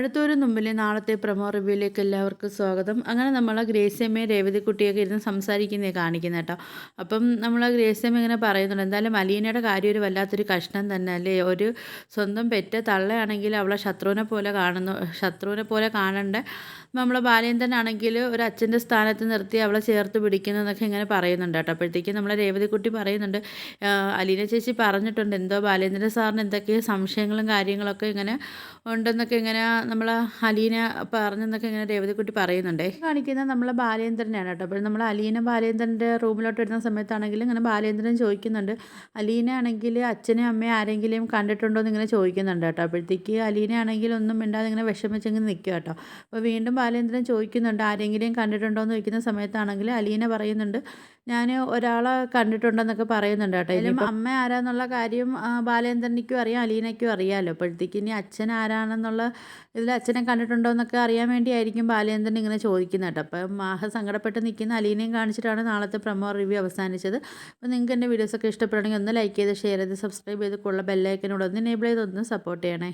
മഴത്തോരും മുമ്പിലെ നാളത്തെ പ്രമോ റിവ്യൂയിലേക്ക് എല്ലാവർക്കും സ്വാഗതം. അങ്ങനെ നമ്മൾ ഗ്രേസ്യമ്മയും രേവതിക്കുട്ടിയൊക്കെ ഇരുന്ന് സംസാരിക്കുന്നേ കാണിക്കുന്നത് കേട്ടോ അപ്പം നമ്മൾ ഗ്രേസ്യമ്മ ഇങ്ങനെ പറയുന്നുണ്ട് എന്തായാലും അലീനയുടെ കാര്യം ഒരു വല്ലാത്തൊരു കഷ്ണം തന്നെ അല്ലേ? ഒരു സ്വന്തം പെറ്റ തള്ളയാണെങ്കിൽ അവളെ ശത്രുവിനെ പോലെ കാണുന്നു ശത്രുവിനെ പോലെ കാണേണ്ട? നമ്മളെ ബാലേന്ദ്രനാണെങ്കിൽ ഒരു അച്ഛന്റെ സ്ഥാനത്ത് നിർത്തി അവളെ ചേർത്ത് പിടിക്കുന്നതെന്നൊക്കെ ഇങ്ങനെ പറയുന്നുണ്ട് കേട്ടോ. അപ്പോഴത്തേക്കും നമ്മളെ രേവതിക്കുട്ടി പറയുന്നുണ്ട് അലീന ചേച്ചി പറഞ്ഞിട്ടുണ്ട് എന്തോ ബാലേന്ദ്രൻ സാറിന് എന്തൊക്കെയോ സംശയങ്ങളും കാര്യങ്ങളൊക്കെ ഇങ്ങനെ ഉണ്ടെന്നൊക്കെ ഇങ്ങനെ നമ്മൾ അലീന പറഞ്ഞെന്നൊക്കെ ഇങ്ങനെ രേവതിക്കുട്ടി പറയുന്നുണ്ടേ. കാണിക്കുന്നത് നമ്മളെ ബാലേന്ദ്രനാണ് കേട്ടോ. അപ്പോൾ നമ്മൾ അലീന ബാലേന്ദ്രന്റെ റൂമിലോട്ട് വരുന്ന സമയത്താണെങ്കിലും ഇങ്ങനെ ബാലേന്ദ്രൻ ചോദിക്കുന്നുണ്ട്. അലീന ആണെങ്കിൽ അച്ഛനെയും അമ്മയും ആരെങ്കിലും കണ്ടിട്ടുണ്ടോ എന്ന് ഇങ്ങനെ ചോദിക്കുന്നുണ്ട് കേട്ടോ. അപ്പോഴത്തേക്ക് അലീന ആണെങ്കിൽ ഒന്നും മിണ്ടാതെ ഇങ്ങനെ വിഷമിച്ചെങ്കിൽ നിൽക്കുക കേട്ടോ. അപ്പോൾ വീണ്ടും ബാലേന്ദ്രൻ ചോദിക്കുന്നുണ്ട് ആരെങ്കിലും കണ്ടിട്ടുണ്ടോ? എന്ന് ചോദിക്കുന്ന സമയത്താണെങ്കിൽ അലീന പറയുന്നുണ്ട് ഞാൻ ഒരാളെ കണ്ടിട്ടുണ്ടെന്നൊക്കെ പറയുന്നുണ്ട് കേട്ടോ. ഇതിലും അമ്മ ആരാന്നുള്ള കാര്യം ബാലേന്ദ്രനിക്കും അറിയാം അലീനയ്ക്കും അറിയാമല്ലോ അപ്പോഴത്തേക്ക് ഇനി അച്ഛൻ ആരാണെന്നുള്ള ഇതിൽ അച്ഛനെ കണ്ടിട്ടുണ്ടോ എന്നൊക്കെ അറിയാൻ വേണ്ടിയായിരിക്കും ബാലേന്ദ്രൻ ഇങ്ങനെ ചോദിക്കുന്നത് കേട്ടോ. അപ്പം മാഹ സങ്കടപ്പെട്ട് നിൽക്കുന്ന അലീനയും കാണിച്ചിട്ടാണ് നാളത്തെ പ്രമോ റിവ്യൂ അവസാനിച്ചത്. അപ്പോൾ നിങ്ങൾക്ക് എന്റെ വീഡിയോസൊക്കെ ഇഷ്ടപ്പെടുകയാണെങ്കിൽ ഒന്ന് ലൈക്ക് ചെയ്ത് ഷെയർ ചെയ്ത് സബ്സ്ക്രൈബ് ചെയ്ത് കൊള്ള ബെല്ലൈക്കനോട് ഒന്ന് എനേബിൾ ചെയ്ത് ഒന്ന് സപ്പോർട്ട് ചെയ്യണേ.